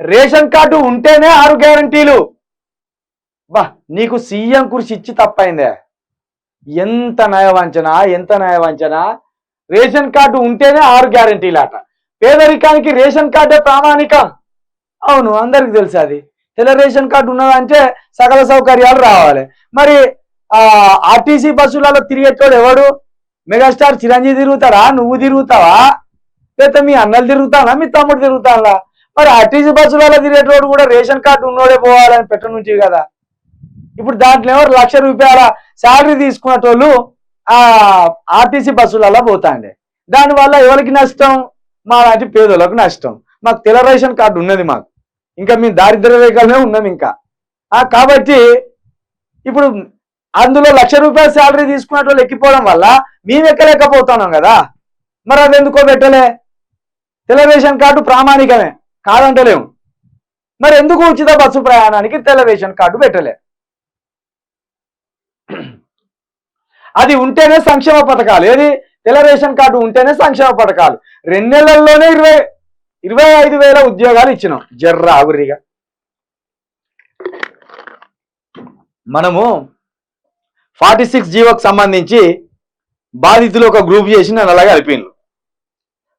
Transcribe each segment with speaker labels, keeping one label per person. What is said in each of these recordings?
Speaker 1: Ration card ఉంటేనే ఆరు గ్యారంటీలు. బా నీకు సీఎం కుర్చీ ఇచ్చి తప్పైందే. ఎంత నయవంచన ఎంత నయవంచన రేషన్ కార్డు ఉంటేనే ఆరు గ్యారంటీలాట. పేదరికానికి రేషన్ కార్డే ప్రామాణికం. అవును అందరికి తెలుసు అది. తెల్ల రేషన్ కార్డు ఉన్నదంటే సకల సౌకర్యాలు రావాలి. మరి ఆ ఆర్టీసీ బస్సులలో తిరిగేటోడు ఎవడు? మెగాస్టార్ చిరంజీవి తిరుగుతారా నువ్వు తిరుగుతావా? లేకపోతే మీ అన్నలు తిరుగుతానా మీ తమ్ముడు తిరుగుతానా మరి ఆర్టీసీ బస్సులలో తిరిగేటోడు కూడా రేషన్ కార్డు ఉన్నోడే పోవాలని పెట్ట నుంచి కదా. ఇప్పుడు దాంట్లో ఎవరు లక్ష రూపాయల శాలరీ తీసుకున్నటోళ్ళు ఆ ఆర్టీసీ బస్సులలో పోతాండే. దానివల్ల ఎవరికి నష్టం? మా లాంటి పేదలకు నష్టం. మాకు తెల్ల రేషన్ కార్డు ఉన్నది మాకు. ఇంకా మేము దారిద్ర్య రేఖలనే ఉన్నాం ఇంకా. ఆ కాబట్టి ఇప్పుడు అందులో లక్ష రూపాయల శాలరీ తీసుకునేటోళ్ళు ఎక్కిపోవడం వల్ల మేము ఎక్కలేకపోతున్నాం కదా. మరి అది ఎందుకో పెట్టలే? తెల్ల రేషన్ కార్డు ప్రామాణికమే. కాదంటలేము మరి ఎందుకు ఉచిత బస్సు ప్రయాణానికి తెల్ల రేషన్ కార్డు పెట్టలే? అది ఉంటేనే సంక్షేమ పథకాలు. ఏది? తెల్ల రేషన్ కార్డు ఉంటేనే సంక్షేమ పథకాలు. రెండు నెలల్లోనే ఇరవై ఇరవై ఐదు వేల ఉద్యోగాలు ఇచ్చినాం. జర్ర ఆగురిగా మనము ఫార్టీ సిక్స్ జీవోకి సంబంధించి బాధితులు ఒక గ్రూప్ చేసి నన్ను అలాగే కలిపిండ్రు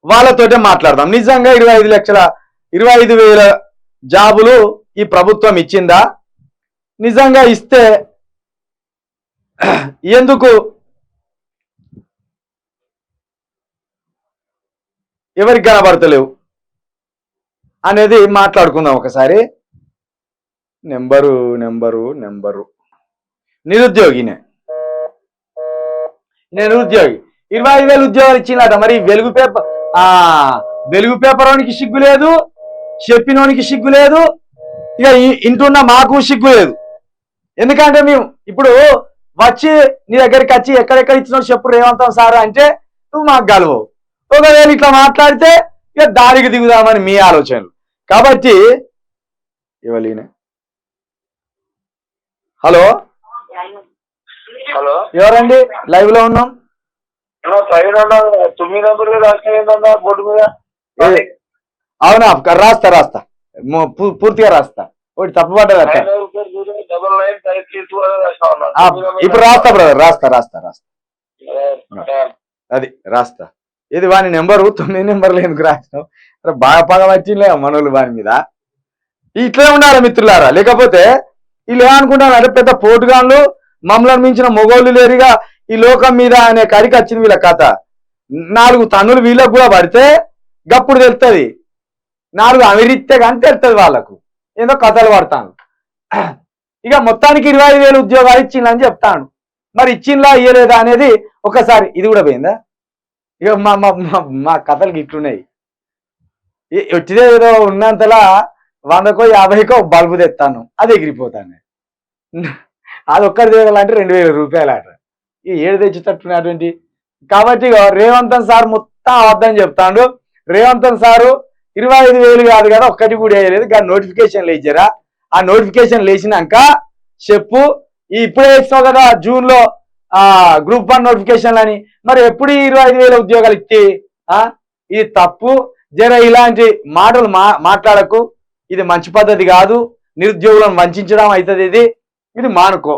Speaker 1: వాళ్ళతోటే మాట్లాడదాం. నిజంగా ఇరవై ఐదు లక్షల ఇరవై ఐదు వేల జాబులు ఈ ప్రభుత్వం ఇచ్చిందా? నిజంగా ఇస్తే ఎందుకు ఎవరికి కనబడతలేవు? అనేది మాట్లాడుకుందాం ఒకసారి. Number number number. నిరుద్యోగినే. నేను నిరుద్యోగి ఇరవై ఐదు వేలు ఉద్యోగాలు ఇచ్చిందట మరి వెలుగు పేపర్ ఆ వెలుగు పేపర్ వానికి సిగ్గు లేదు? చెప్పినోనికి సిగ్గు లేదు. ఇక ఇంటున్న మాకు సిగ్గు లేదు. ఎందుకంటే మేము ఇప్పుడు వచ్చి నీ దగ్గరికి వచ్చి ఎక్కడెక్కడ ఇచ్చినావు చెప్పు రేవంతం సార్ అంటే నువ్వు మాకు గలవు. ఒకవేళ ఇట్లా మాట్లాడితే ఇక దారికి దిగుదామని మీ ఆలోచనలు. కాబట్టి ఇవ్వలేనే హలో?
Speaker 2: హలో?
Speaker 1: ఎవరండి? లైవ్లో ఉన్నాం.
Speaker 2: తొమ్మిది బోర్డు మీద?
Speaker 1: అవునా? రాస్తా రాస్తా. పూర్తిగా రాస్తా. ఒకటి ఆ, ఇప్పుడు రాస్తా బ్రదర్. రాస్తా రాస్తా రాస్తా. అది రాస్తా. ఇది వాని నెంబరు తొమ్మిది నెంబర్లు ఎందుకు రాసినావు? అరే బాగా పగ వచ్చిందిలే మనోళ్ళు వాని మీద. ఇట్లే ఉండాలి మిత్రులారా. లేకపోతే వీళ్ళు ఏమనుకుంటారు అంటే పెద్ద పోటుగాన్లు మమ్మల్ని మించిన మొగోళ్ళు లేరుగా. ఈ లోకం మీద అనే కడికి వచ్చింది వీళ్ళ కథ. నాలుగు తన్నులు వీళ్ళకు కూడా పడితే గప్పుడు తెలుస్తుంది నాలుగు అవిరిస్తే కానీ తెలుస్తుంది వాళ్ళకు. ఏదో కథలు పడతాను. ఇక మొత్తానికి ఇరవై ఐదు వేలు ఉద్యోగాలు ఇచ్చిందని చెప్తాను. మరి ఇచ్చిందా ఇయ్యలేదా అనేది ఒకసారి ఇది కూడా పోయిందా? ఇక మా మా మా- కథలు గిట్లున్నాయి. వచ్చిదే ఏదో ఉన్నంతలా వందకో యాభైకో బల్బు తెస్తాను అది ఎగిరిపోతాను. అది ఒక్కటి తీయాలంటే రెండు వేల రూపాయలు అట ఈ ఏడు తెచ్చేటట్టున్నటువంటి. కాబట్టి రేవంతన్ సార్ మొత్తం అబద్ధం చెప్తాడు. రేవంతన్ సారు ఇరవై ఐదు వేలు కాదు కదా ఒక్కటి కూడా వేయలేదు. కానీ నోటిఫికేషన్ లేచారా ఆ నోటిఫికేషన్ లేచినాక చెప్పు. ఈ ఇప్పుడే వేసినావు కదా జూన్లో ఆ గ్రూప్ వన్ నోటిఫికేషన్లు అని. మరి ఎప్పుడు ఇరవై ఐదు వేల ఉద్యోగాలు ఇచ్చి ఇది తప్పు. జర ఇలాంటి మాటలు మా మాట్లాడకు. ఇది మంచి పద్ధతి కాదు. నిరుద్యోగులను వంచడం అవుతుంది ఇది. ఇది మానుకో.